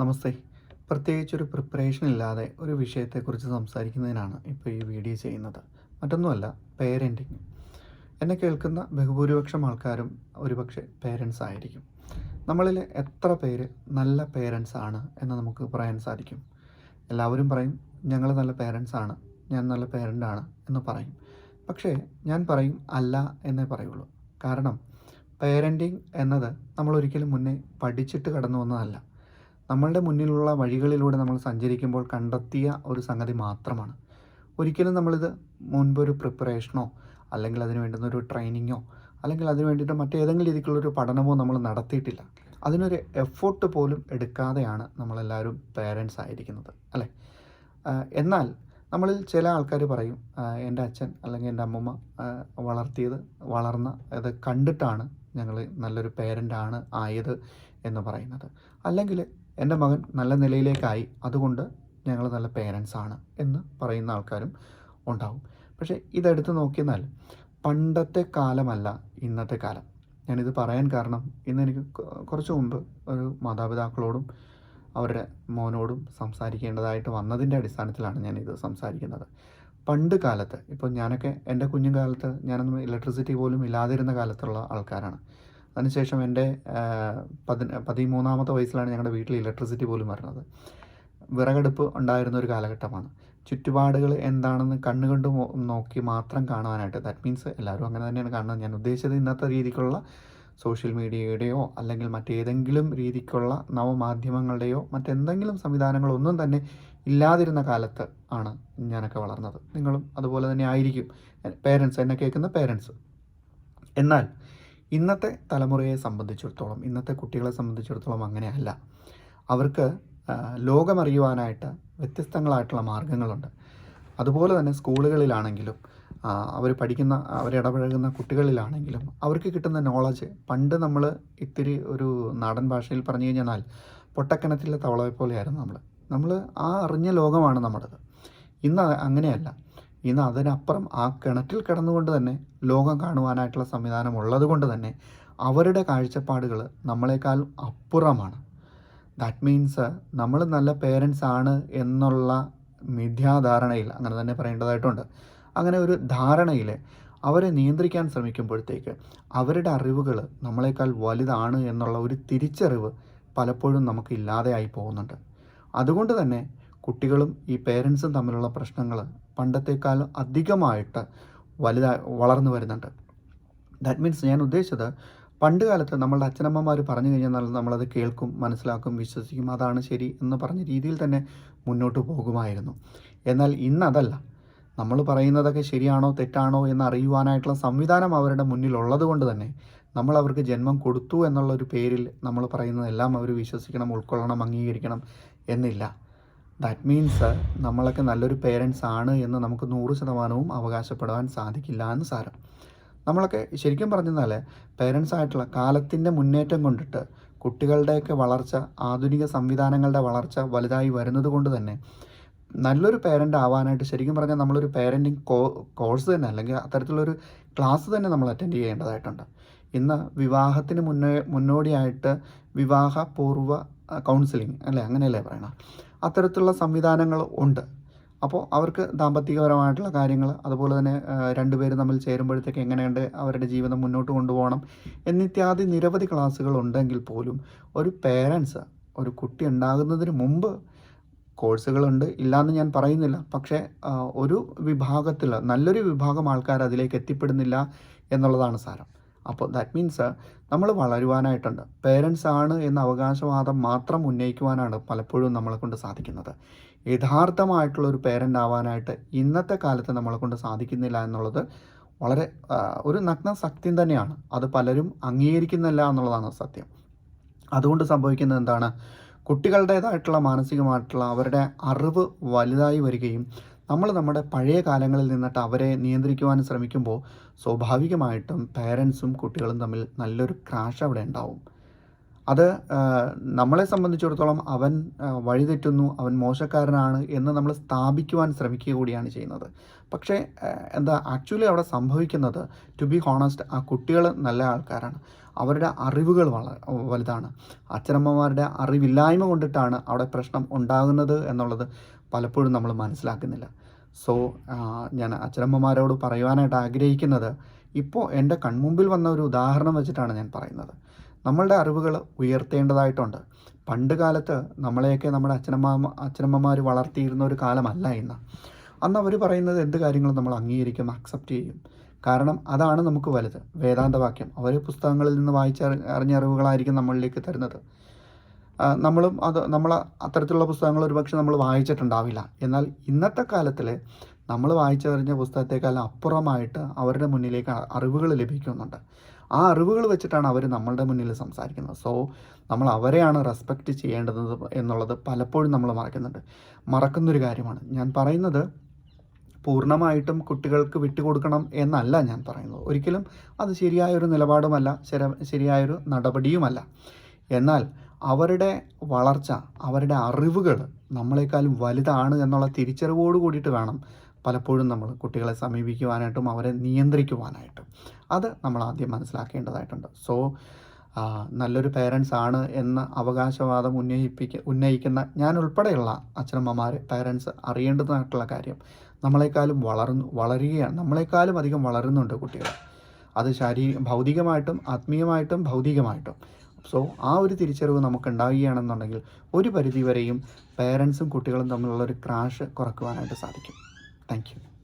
നമസ്തേ. പ്രത്യേകിച്ചൊരു പ്രിപ്പറേഷൻ ഇല്ലാതെ ഒരു വിഷയത്തെക്കുറിച്ച് സംസാരിക്കുന്നതിനാണ് ഇപ്പോൾ ഈ വീഡിയോ ചെയ്യുന്നത്. മറ്റൊന്നുമല്ല പേരന്റിങ് എന്നെ കേൾക്കുന്ന ബഹുഭൂരിപക്ഷം ആൾക്കാരും ഒരുപക്ഷെ പേരൻസ് ആയിരിക്കും. നമ്മളിൽ എത്ര പേര് നല്ല പേരൻസ് ആണ് എന്ന് നമുക്ക് പറയാൻ സാധിക്കും. എല്ലാവരും പറയും ഞങ്ങൾ നല്ല പേരൻസ് ആണ് ഞാൻ നല്ല പേരന്റാണ് എന്ന് പറയും. പക്ഷേ ഞാൻ പറയും അല്ല എന്നേ പറയുള്ളൂ. കാരണം പേരന്റിങ് എന്നത് നമ്മൾ ഒരിക്കലും മുന്നേ പഠിച്ചിട്ട് കടന്നു വന്നതല്ല. നമ്മളുടെ മുന്നിലുള്ള വഴികളിലൂടെ നമ്മൾ സഞ്ചരിക്കുമ്പോൾ കണ്ടെത്തിയ ഒരു സംഗതി മാത്രമാണ്. ഒരിക്കലും നമ്മളിത് മുൻപൊരു പ്രിപ്പറേഷനോ അല്ലെങ്കിൽ അതിന് വേണ്ടുന്ന ഒരു ട്രെയിനിങ്ങോ അല്ലെങ്കിൽ അതിന് വേണ്ടിയിട്ട് മറ്റേതെങ്കിലും രീതിക്കുള്ളൊരു പഠനമോ നമ്മൾ നടത്തിയിട്ടില്ല. അതിനൊരു എഫോർട്ട് പോലും എടുക്കാതെയാണ് നമ്മളെല്ലാവരും പേരൻസ് ആയിരിക്കുന്നത് അല്ലേ? എന്നാൽ നമ്മളിൽ ചില ആൾക്കാർ പറയും എന്റെ അച്ഛൻ അല്ലെങ്കിൽ എന്റെ അമ്മമ്മ വളർത്തിയത് വളർന്ന അത് കണ്ടിട്ടാണ് ഞങ്ങൾ നല്ലൊരു പേരന്റാണ് ആയത് എന്ന് പറയുന്നത്. അല്ലെങ്കിൽ എന്റെ മകൻ നല്ല നിലയിലേക്കായി. അതുകൊണ്ട് ഞങ്ങൾ നല്ല പേരൻസ് ആണ് എന്ന് പറയുന്ന ആൾക്കാരും ഉണ്ടാവും. പക്ഷേ ഇതെടുത്ത് നോക്കിയെന്നാൽ പണ്ടത്തെ കാലമല്ല ഇന്നത്തെ കാലം. ഞാനിത് പറയാൻ കാരണം ഇന്ന് എനിക്ക് കുറച്ച് മുമ്പ് ഒരു മാതാപിതാക്കളോടും അവരുടെ മോനോടും സംസാരിക്കേണ്ടതായിട്ട് വന്നതിന്റെ അടിസ്ഥാനത്തിലാണ് ഞാനിത് സംസാരിക്കുന്നത്. പണ്ട് കാലത്ത് ഇപ്പോൾ ഞാനൊക്കെ എന്റെ കുഞ്ഞുകാലത്ത് ഞാനൊന്നും ഇലക്ട്രിസിറ്റി പോലും ഇല്ലാതിരുന്ന കാലത്തുള്ള ആൾക്കാരാണ്. അതിനുശേഷം എന്റെ പതി പതിമൂന്നാമത്തെ വയസ്സിലാണ് ഞങ്ങളുടെ വീട്ടിൽ ഇലക്ട്രിസിറ്റി പോലും വരുന്നത്. വിറകടുപ്പ് ഉണ്ടായിരുന്ന ഒരു കാലഘട്ടമാണ്. ചുറ്റുപാടുകൾ എന്താണെന്ന് കണ്ണുകൊണ്ട് നോക്കി മാത്രം കാണുവാനായിട്ട്. ദാറ്റ് മീൻസ് എല്ലാവരും അങ്ങനെ തന്നെയാണ് കാണുന്നത്. ഞാൻ ഉദ്ദേശിച്ചത് ഇന്നത്തെ രീതിക്കുള്ള സോഷ്യൽ മീഡിയയുടെയോ അല്ലെങ്കിൽ മറ്റേതെങ്കിലും രീതിക്കുള്ള നവമാധ്യമങ്ങളുടെയോ മറ്റെന്തെങ്കിലും സംവിധാനങ്ങളൊന്നും തന്നെ ഇല്ലാതിരുന്ന കാലത്ത് ആണ് ഞാനൊക്കെ വളർന്നത്. നിങ്ങളും അതുപോലെ തന്നെ ആയിരിക്കും. പേരൻസ് എന്നെ കേൾക്കുന്ന പേരൻസ്. എന്നാൽ ഇന്നത്തെ തലമുറയെ സംബന്ധിച്ചിടത്തോളം ഇന്നത്തെ കുട്ടികളെ സംബന്ധിച്ചിടത്തോളം അങ്ങനെയല്ല. അവർക്ക് ലോകമറിയുവാനായിട്ട് വ്യത്യസ്തങ്ങളായിട്ടുള്ള മാർഗങ്ങളുണ്ട്. അതുപോലെ തന്നെ സ്കൂളുകളിലാണെങ്കിലും അവർ പഠിക്കുന്ന അവരിടപഴകുന്ന കുട്ടികളിലാണെങ്കിലും അവർക്ക് കിട്ടുന്ന നോളജ് പണ്ട് നമ്മൾ ഇത്തിരി ഒരു നാടൻ ഭാഷയിൽ പറഞ്ഞു കഴിഞ്ഞാൽ പൊട്ടക്കിണറ്റിലെ തവളയെ പോലെയായിരുന്നു നമ്മൾ. നമ്മൾ ആ അറിഞ്ഞ ലോകമാണ് നമ്മുടേത്. ഇന്ന് അങ്ങനെയല്ല. ഇന്ന് അതിനപ്പുറം ആ കിണറ്റിൽ കിടന്നുകൊണ്ട് തന്നെ ലോകം കാണുവാനായിട്ടുള്ള സംവിധാനം ഉള്ളത് കൊണ്ട് തന്നെ അവരുടെ കാഴ്ചപ്പാടുകൾ നമ്മളെക്കാൾ അപ്പുറമാണ്. ദാറ്റ് മീൻസ് നമ്മൾ നല്ല പേരൻസ് ആണ് എന്നുള്ള മിഥ്യാധാരണയിൽ അങ്ങനെ തന്നെ പറയേണ്ടതായിട്ടുണ്ട്. അങ്ങനെ ഒരു ധാരണയിൽ അവരെ നിയന്ത്രിക്കാൻ ശ്രമിക്കുമ്പോഴത്തേക്ക് അവരുടെ അറിവുകൾ നമ്മളെക്കാൾ വലുതാണ് എന്നുള്ള ഒരു തിരിച്ചറിവ് പലപ്പോഴും നമുക്ക് ഇല്ലാതെയായി പോകുന്നുണ്ട്. അതുകൊണ്ട് തന്നെ കുട്ടികളും ഈ പേരൻസും തമ്മിലുള്ള പ്രശ്നങ്ങൾ പണ്ടത്തേക്കാൾ അധികമായിട്ട് വലുതായി വളർന്നു വരുന്നുണ്ട്. ദാറ്റ് മീൻസ് ഞാൻ ഉദ്ദേശിച്ചത് പണ്ട് കാലത്ത് നമ്മളുടെ അച്ഛനമ്മമാർ പറഞ്ഞു കഴിഞ്ഞാൽ നമ്മളത് കേൾക്കും മനസ്സിലാക്കും വിശ്വസിക്കും അതാണ് ശരി എന്ന് പറഞ്ഞ രീതിയിൽ തന്നെ മുന്നോട്ട് പോകുമായിരുന്നു. എന്നാൽ ഇന്നതല്ല. നമ്മൾ പറയുന്നതൊക്കെ ശരിയാണോ തെറ്റാണോ എന്ന് അറിയുവാനായിട്ടുള്ള സംവിധാനം അവരുടെ മുന്നിലുള്ളത് കൊണ്ട് തന്നെ നമ്മൾ അവർക്ക് ജന്മം കൊടുത്തു എന്നുള്ളൊരു പേരിൽ നമ്മൾ പറയുന്നതെല്ലാം അവർ വിശ്വസിക്കണം ഉൾക്കൊള്ളണം അംഗീകരിക്കണം എന്നില്ല. ദാറ്റ് മീൻസ് നമ്മളൊക്കെ നല്ലൊരു പേരൻസ് ആണ് എന്ന് നമുക്ക് നൂറ് ശതമാനവും അവകാശപ്പെടാൻ സാധിക്കില്ല എന്ന് സാരം നമ്മളൊക്കെ ശരിക്കും പറഞ്ഞാൽ പേരൻസ് ആയിട്ടുള്ള കാലത്തിന്റെ മുന്നേറ്റം കൊണ്ടിട്ട് കുട്ടികളുടെയൊക്കെ വളർച്ച ആധുനിക സംവിധാനങ്ങളുടെ വളർച്ച വലുതായി വരുന്നത് കൊണ്ട് തന്നെ നല്ലൊരു പേരന്റ് ആവാനായിട്ട് ശരിക്കും പറഞ്ഞാൽ നമ്മളൊരു പേരന്റിങ് കോ കോഴ്സ് തന്നെ അല്ലെങ്കിൽ അത്തരത്തിലുള്ളൊരു ക്ലാസ് തന്നെ നമ്മൾ അറ്റൻഡ് ചെയ്യേണ്ടതായിട്ടുണ്ട്. ഇന്ന് വിവാഹത്തിന് മുന്നേ മുന്നോടിയായിട്ട് വിവാഹപൂർവ കൗൺസിലിംഗ് അല്ലേ അങ്ങനെയല്ലേ പറയണം? അത്തരത്തിലുള്ള സംവിധാനങ്ങൾ ഉണ്ട്. അപ്പോൾ അവർക്ക് ദാമ്പത്തികപരമായിട്ടുള്ള കാര്യങ്ങൾ അതുപോലെ തന്നെ രണ്ടുപേരും തമ്മിൽ ചേരുമ്പോഴത്തേക്ക് എങ്ങനെയുണ്ട് അവരുടെ ജീവിതം മുന്നോട്ട് കൊണ്ടുപോകണം എന്നിത്യാദി നിരവധി ക്ലാസ്സുകൾ ഉണ്ടെങ്കിൽ പോലും ഒരു പേരൻസ് ഒരു കുട്ടി ഉണ്ടാകുന്നതിന് മുമ്പ് കോഴ്സുകളുണ്ട്. ഇല്ലയെന്ന് ഞാൻ പറയുന്നില്ല. പക്ഷേ ഒരു വിഭാഗത്തിൽ നല്ലൊരു വിഭാഗം ആൾക്കാർ അതിലേക്ക് എത്തിപ്പെടുന്നില്ല എന്നുള്ളതാണ് സാരം. അപ്പോൾ ദാറ്റ് മീൻസ് നമ്മൾ വളരുവാനായിട്ടുണ്ട്. പേരൻസ് ആണ് എന്ന അവകാശവാദം മാത്രം ഉന്നയിക്കുവാനാണ് പലപ്പോഴും നമ്മളെ കൊണ്ട് സാധിക്കുന്നത്. യഥാർത്ഥമായിട്ടുള്ള ഒരു പേരന്റ് ആവാനായിട്ട് ഇന്നത്തെ കാലത്ത് നമ്മളെ കൊണ്ട് സാധിക്കുന്നില്ല എന്നുള്ളത് വളരെ ഒരു നഗ്ന സത്യം തന്നെയാണ്. അത് പലരും അംഗീകരിക്കുന്നില്ല എന്നുള്ളതാണ് സത്യം. അതുകൊണ്ട് സംഭവിക്കുന്നത് എന്താണ്? കുട്ടികളുടേതായിട്ടുള്ള മാനസികമായിട്ടുള്ള അവരുടെ അറിവ് വലുതായി വരികയും നമ്മൾ നമ്മുടെ പഴയ കാലങ്ങളിൽ നിന്നിട്ട് അവരെ നിയന്ത്രിക്കുവാൻ ശ്രമിക്കുമ്പോൾ സ്വാഭാവികമായിട്ടും പേരൻസും കുട്ടികളും തമ്മിൽ നല്ലൊരു ക്രാഷ് അവിടെ ഉണ്ടാവും. അത് നമ്മളെ സംബന്ധിച്ചിടത്തോളം അവൻ വഴിതെറ്റുന്നു അവൻ മോശക്കാരനാണ് എന്ന് നമ്മൾ സ്ഥാപിക്കുവാൻ ശ്രമിക്കുക കൂടിയാണ് ചെയ്യുന്നത്. പക്ഷേ എന്താ ആക്ച്വലി അവിടെ സംഭവിക്കുന്നത് ടു ബി ഹോണസ്റ്റ് ആ കുട്ടികൾ നല്ല ആൾക്കാരാണ്. അവരുടെ അറിവുകൾ വള വലുതാണ്. അച്ഛനമ്മമാരുടെ അറിവില്ലായ്മ കൊണ്ടിട്ടാണ് അവിടെ പ്രശ്നം ഉണ്ടാകുന്നത് എന്നുള്ളത് പലപ്പോഴും നമ്മൾ മനസ്സിലാക്കുന്നില്ല. സോ ഞാൻ അച്ഛനമ്മമാരോട് പറയുവാനായിട്ട് ആഗ്രഹിക്കുന്നത് ഇപ്പോൾ എന്റെ കൺമുമ്പിൽ വന്ന ഒരു ഉദാഹരണം വെച്ചിട്ടാണ് ഞാൻ പറയുന്നത്. നമ്മളുടെ അറിവുകൾ ഉയർത്തേണ്ടതായിട്ടുണ്ട്. പണ്ട് കാലത്ത് നമ്മളെയൊക്കെ നമ്മുടെ അച്ഛനമ്മ അച്ഛനമ്മമാർ വളർത്തിയിരുന്ന ഒരു കാലമല്ല ഇന്ന്. അന്ന് അവർ പറയുന്നത് എന്ത് കാര്യങ്ങളും നമ്മൾ അംഗീകരിക്കും അക്സെപ്റ്റ് ചെയ്യും. കാരണം അതാണ് നമുക്ക് വലുത്. വേദാന്തവാക്യം. അവർ പുസ്തകങ്ങളിൽ നിന്ന് വായിച്ച അറിഞ്ഞ അറിവുകളായിരിക്കും നമ്മളിലേക്ക് തരുന്നത്. നമ്മളും അത് നമ്മൾ അത്തരത്തിലുള്ള പുസ്തകങ്ങൾ ഒരുപക്ഷെ നമ്മൾ വായിച്ചിട്ടുണ്ടാവില്ല. എന്നാൽ ഇന്നത്തെ കാലത്തിൽ നമ്മൾ വായിച്ചറിഞ്ഞ പുസ്തകത്തെക്കാൾ അപ്പുറമായിട്ട് അവരുടെ മുന്നിലേക്ക് അറിവുകൾ ലഭിക്കുന്നുണ്ട്. ആ അറിവുകൾ വെച്ചിട്ടാണ് അവർ നമ്മളുടെ മുന്നിൽ സംസാരിക്കുന്നത്. സോ നമ്മൾ അവരെയാണ് റെസ്പെക്റ്റ് ചെയ്യേണ്ടത് എന്നുള്ളത് പലപ്പോഴും നമ്മൾ മറക്കുന്നുണ്ട്. മറക്കുന്നൊരു കാര്യമാണ്. ഞാൻ പറയുന്നത് പൂർണമായിട്ടും കുട്ടികൾക്ക് വിട്ടുകൊടുക്കണം എന്നല്ല ഞാൻ പറയുന്നത്. ഒരിക്കലും അത് ശരിയായൊരു നിലപാടുമല്ല ശര- ശരിയായൊരു നടപടിയുമല്ല. എന്നാൽ അവരുടെ വളർച്ച അവരുടെ അറിവുകൾ നമ്മളെക്കാളും വലുതാണ് എന്നുള്ള തിരിച്ചറിവോട് കൂടിയിട്ട് വേണം പലപ്പോഴും നമ്മൾ കുട്ടികളെ സമീപിക്കുവാനായിട്ടും അവരെ നിയന്ത്രിക്കുവാനായിട്ടും. അത് നമ്മൾ ആദ്യം മനസ്സിലാക്കേണ്ടതായിട്ടുണ്ട്. സോ നല്ലൊരു പേരൻസ് ആണ് എന്ന അവകാശവാദം ഉന്നയിപ്പിക്ക ഉന്നയിക്കുന്ന ഞാൻ ഉൾപ്പെടെയുള്ള അച്ഛനമ്മമാർ പേരൻസ് അറിയേണ്ടതായിട്ടുള്ള കാര്യം നമ്മളെക്കാളും വളർന്നു വളരുകയാണ്. നമ്മളെക്കാളും അധികം വളരുന്നുണ്ട് കുട്ടികൾ. അത് ശാരീരിക ഭൗതികമായിട്ടും ആത്മീയമായിട്ടും ഭൗതികമായിട്ടും. സോ ആ ഒരു തിരിച്ചറിവ് നമുക്ക് ഉണ്ടാവുകയാണെന്നുണ്ടെങ്കിൽ ഒരു പരിധിവരെയും പേരൻസും കുട്ടികളും തമ്മിലുള്ള ഒരു ക്രാഷ് കുറക്കുവാനായിട്ട് സാധിക്കും. താങ്ക്